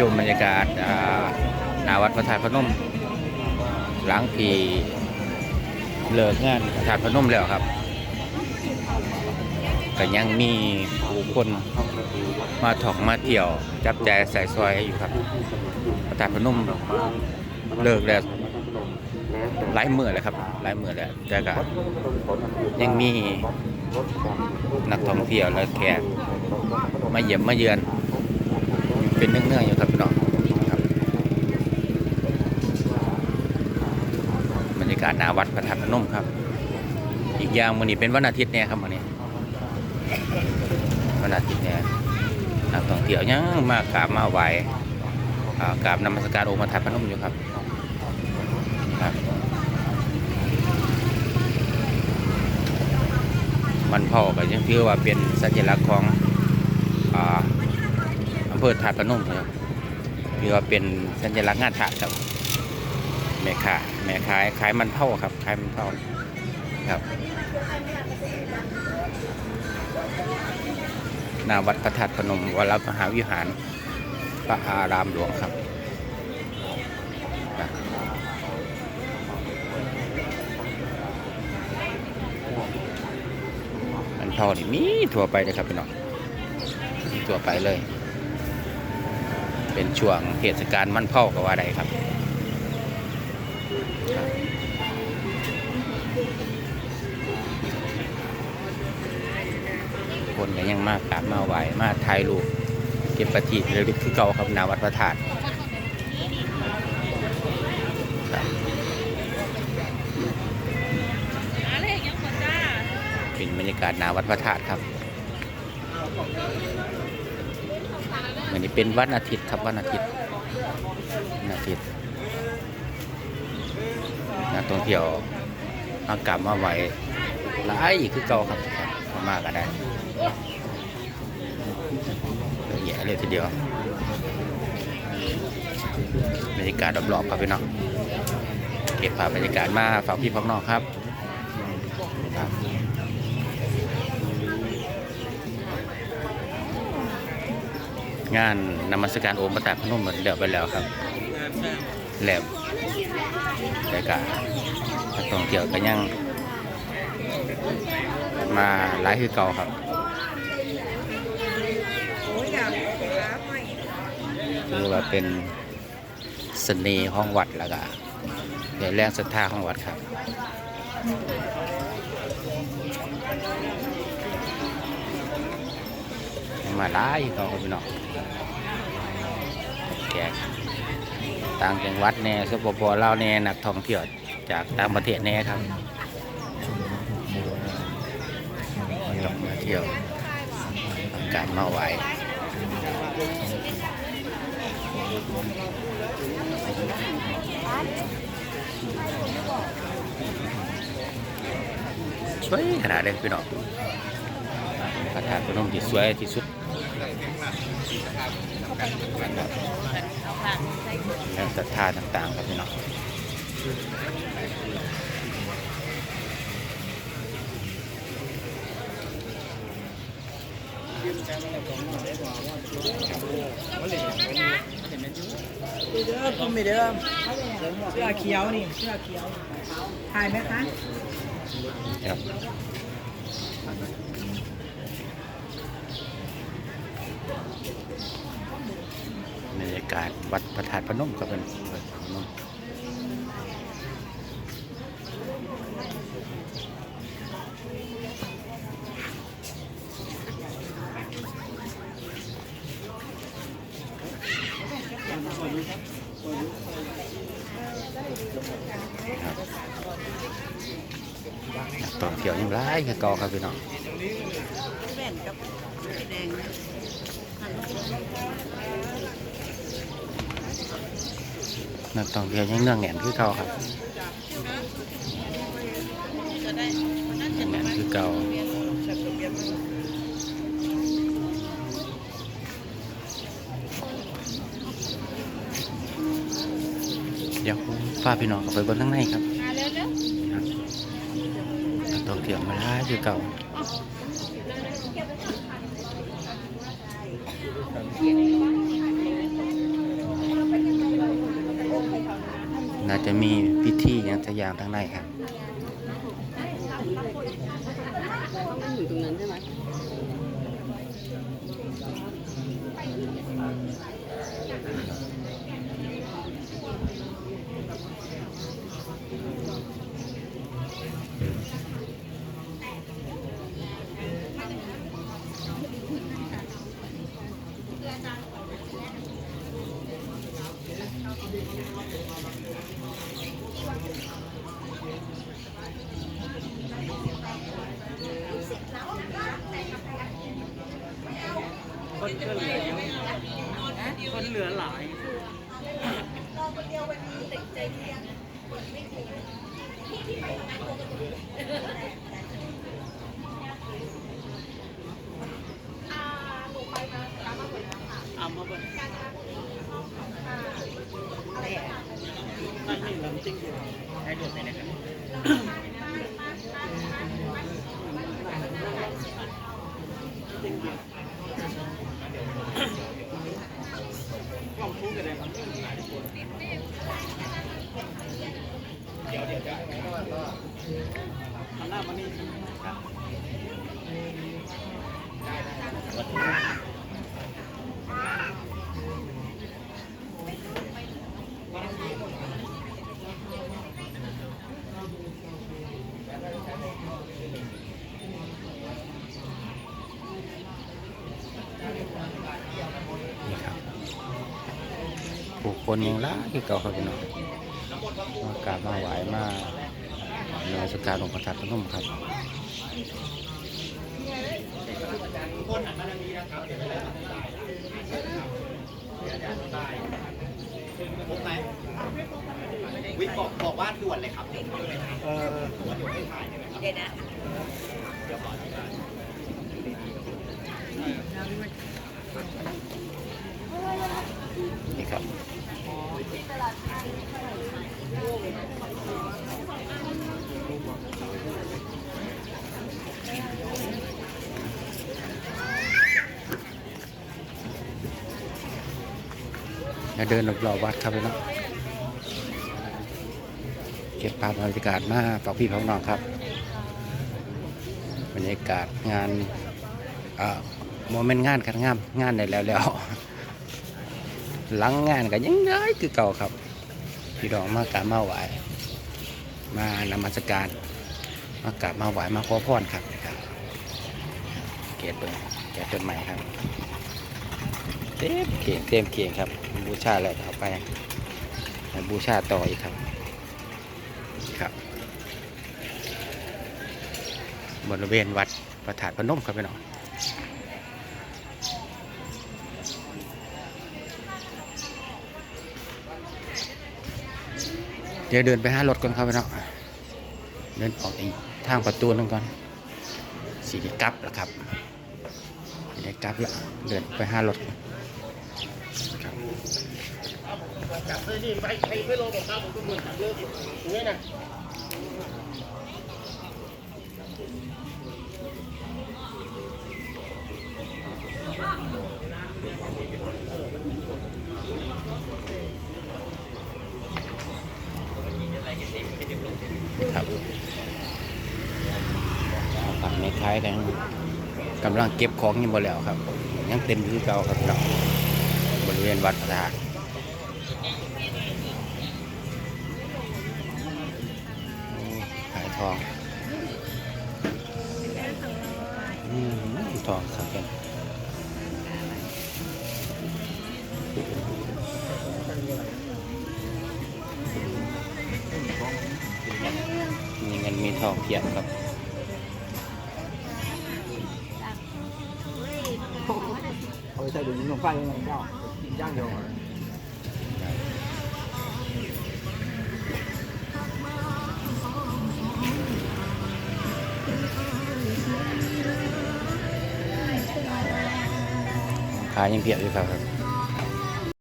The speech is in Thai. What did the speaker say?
ชมบรรยากาศนาวัดพระธาตุพนม หลังทีเลิกงานพระธาตุพนมแล้วครับก็ยังมีผู้คนมาถอกมาเที่ยว จับใจใส่ซอยอยู่ครับพระธาตุพนมเลิกแล้วหลายมือเลยครับหลายมือแล้วแต่ก็ยังมีนักท่องเที่ยวและแขกมาเยี่ยมมาเยือน เป็นเนื่องๆอยู่ครับพี่น้องครับบรรยากาศหนาวัดพระธาตุพนมครับ อีกอย่างวันนี้เป็นวันอาทิตย์เนี่ยครับวันนี้วันอาทิตย์เนี่ยนักท่องเที่ยวยังมากราบมาไหวกราบนมัสการองค์พระธาตุพนมอยู่ครับครับมันพ่อก็ยังถือว่าเป็นสัญลักษณ์ของอ่าำเภอธาตุพนมครับถือว่าเป็นสัญลักษณ์งานถาดครับแม่ค้าแม่ขายขายมันเท่าครับขายมันเท่าครับหนาวัดพระธาตุพนมวรมหาวิหาร พระอารามหลวงครับมันเท่านี่มีทั่วไปเลยครับพี่น้องมีทั่วไปเลย เป็นช่วงเทศกาลมันเผาก็ว่าไดครับ คนก็ยังมากกราบมาไหวมาถ่ายรูปเก็บปฏิเระลึกคือเก่าครับนาวัดพระธาตุครับเป็นบรรยากาศนาวัดพระธาตุครับ วันนี้เป็นวันอาทิตย์ครับวันอาทิตย์วันอาทิตย์นักท่องเที่ยวมากราบมาไหวหลายอีกคือเก่าครับมามากันได้เอะแยะเลยทีเดียวบรรยากาศรอบๆครับพี่น้องเก็บภาพบรรยากาศมาฝากพี่พักน้องครับครับ งานนมัสการโอมประตาพนมเหมือนเดียวไปแล้วครับแล้วแต่ก็นักท่องเที่ยวก็ยังมาหลายคือเก่าครับโอ้ยอยากรับคือว่าเป็นเสน่ห์ของวัดแล้วก็เป็นแรงศรัทธาของวัดครับ มาหลายอเก่าครับพี่น้องแขกต่างจังหวัดแน่สปปลาวแน่นักท่องเที่ยวจากต่างประเทศแน่ครับต้องมาเที่ยวทำการมาไหวสวยขนาดเลยพี่น้องพระธาตุพนมที่สวยที่สุด นะครับแล้วศรัทธาต่างๆครับพี่น้องเด้อคุณไม่เด้อเสื้อเขียวนี่เสื้อเขียวถ่ายไหมคะครับบรรยากาศวัดพระธาตุพนมครับเป็นวัดพนมครับนักท่องเที่ยวยังร้ายคือเก่าครับพี่น้องแว่นกับแดง นักท่องเที่ยวยังเนื่องแน่นคือเก่าครับเนื่องแน่นคือเก่าเยนเดี๋ยวผมพาพี่น้องเข้าไปบนข้างในครับนักท่องเที่ยวมาร้คือเก่า น่าจะมีพิธีอย่างสยางทางในครับอยู่ตรงนั้นใช่ไหม 이 와중에 ให้ดูดได้นะครับกล้องคู่กันเลยครับเดี๋ยวเดี๋ยวจะหันหน้ามานี่ครับนี่ คนยังหล้ายคือเก่าครับพี่น้องมากราบมาไหว้มาในนมัสการหลวงพ่อทัดพนมครับวิทย์บอกบอกว่าด่วนเลยครับเออนี่ แล้วเดินรอบๆวัดครับพี่น้องเก็บภาพบรรยากาศมาฝากพี่พ้องน้องครับบรรยากาศงานอ่าโมเมนต์งานกันงานงานได้แล้วแล้วหลังงานก็ยังได้คือเก่าครับ พี่น้องมากราบมาไหวมานมัสการ มากราบมาไหวมาขอพรครับครับเกตเปิดแกะต้นใหม่ครับ เต็มเก่งเต็มเก่งครับ บูชาแล้วเอาไปบูชาต่ออีกครับครับบริเวณวัดพระธาตุพนมครับพี่น้องเดี๋ยวเดินไปหารถก่อนครับพี่น้องเดินออกอีกทางประตูนึงก่อนสีด้กลับแล้วครับสีด้กลับแล้วเดินไปหารถก่อนครับ จับเลยนี่ไปไปไม่ลงบอกครับผมก็เหมือนจับเลิกอยู่อย่างนี้นะครับฝั่งในคล้ายกันกำลังเก็บของยังบ่แล้วครับ ยังเต็มอยู่เก่าครับพี่น้องบริเวณวัดพระธาตุ ทองอืมทองครับเป็นมีเงินมีทองเพียบครับเอาไปใส่ถุงขนมไฟยังไงเจ้าย่างเดียว ขายยังเพียบอยู่ครับ